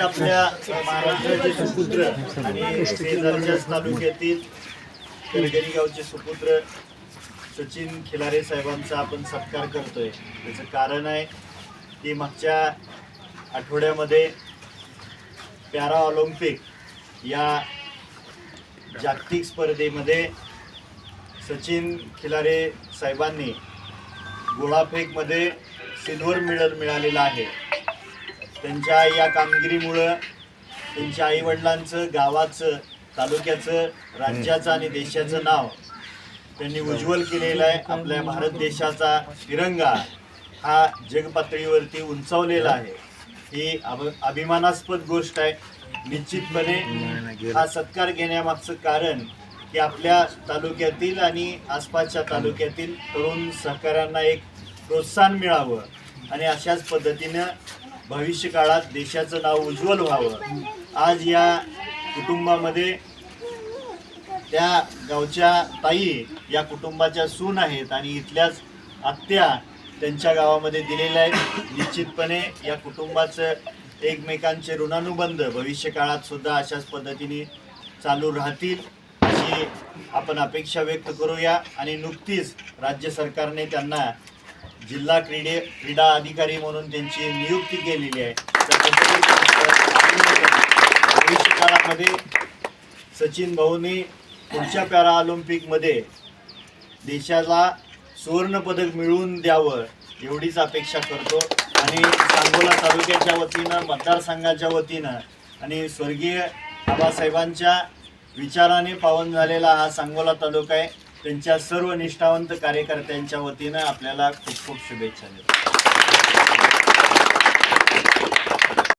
आपल्या महाराष्ट्राचे सुपुत्र आणि शेजारच्याच तालुक्यातील करगरी गावचे सुपुत्र सचिन खिलारे साहेबांचा आपण सत्कार करतोय. त्याचं कारण आहे की मागच्या आठवड्यामध्ये पॅरा ऑलिम्पिक या जागतिक स्पर्धेमध्ये सचिन खिलारे साहेबांनी गोळाफेकमध्ये सिल्वर मेडल मिळालेलं आहे. त्यांच्या या कामगिरीमुळं त्यांच्या आईवडिलांचं गावाचं तालुक्याचं राज्याचं आणि देशाचं नाव त्यांनी उज्ज्वल केलेलं आहे. आपल्या भारत देशाचा तिरंगा हा जगपातळीवरती उंचावलेला आहे. ही अभ अभिमानास्पद गोष्ट आहे. निश्चितपणे हा सत्कार घेण्यामागचं कारण की आपल्या तालुक्यातील आणि आसपासच्या तालुक्यातील तरुण सहकाऱ्यांना एक प्रोत्साहन मिळावं आणि अशाच पद्धतीनं भविष्य काळात देशाचं नाव उज्ज्वल व्हावं. आज या कुटुंबामध्ये त्या गावच्या ताई या कुटुंबाच्या सून आहेत आणि इथल्याच आत्या त्यांच्या गावामध्ये दिलेल्या आहेत. निश्चितपणे या कुटुंबाचं एकमेकांचे ऋणानुबंध भविष्य काळात सुद्धा अशाच पद्धतीने चालू राहतील अशी आपण अपेक्षा व्यक्त करूया आणि नुकतीच राज्य सरकारने त्यांना जिल्हा क्रीडे क्रीडा अधिकारी म्हणून त्यांची नियुक्ती केलेली आहे. भविष्यकाळामध्ये सचिन भाऊनी पुढच्या पॅरा ऑलिम्पिकमध्ये देशाला सुवर्ण पदक मिळवून द्यावं एवढीच अपेक्षा करतो. आणि सांगोला तालुक्याच्या वतीनं मतदारसंघाच्या वतीनं आणि स्वर्गीय बाबासाहेबांच्या विचाराने पावन झालेला हा सांगोला तालुका आहे. त्यांच्या सर्व निष्ठावंत कार्यकर्त्यांच्या वतीनं आपल्याला खूप खूप शुभेच्छा देतो.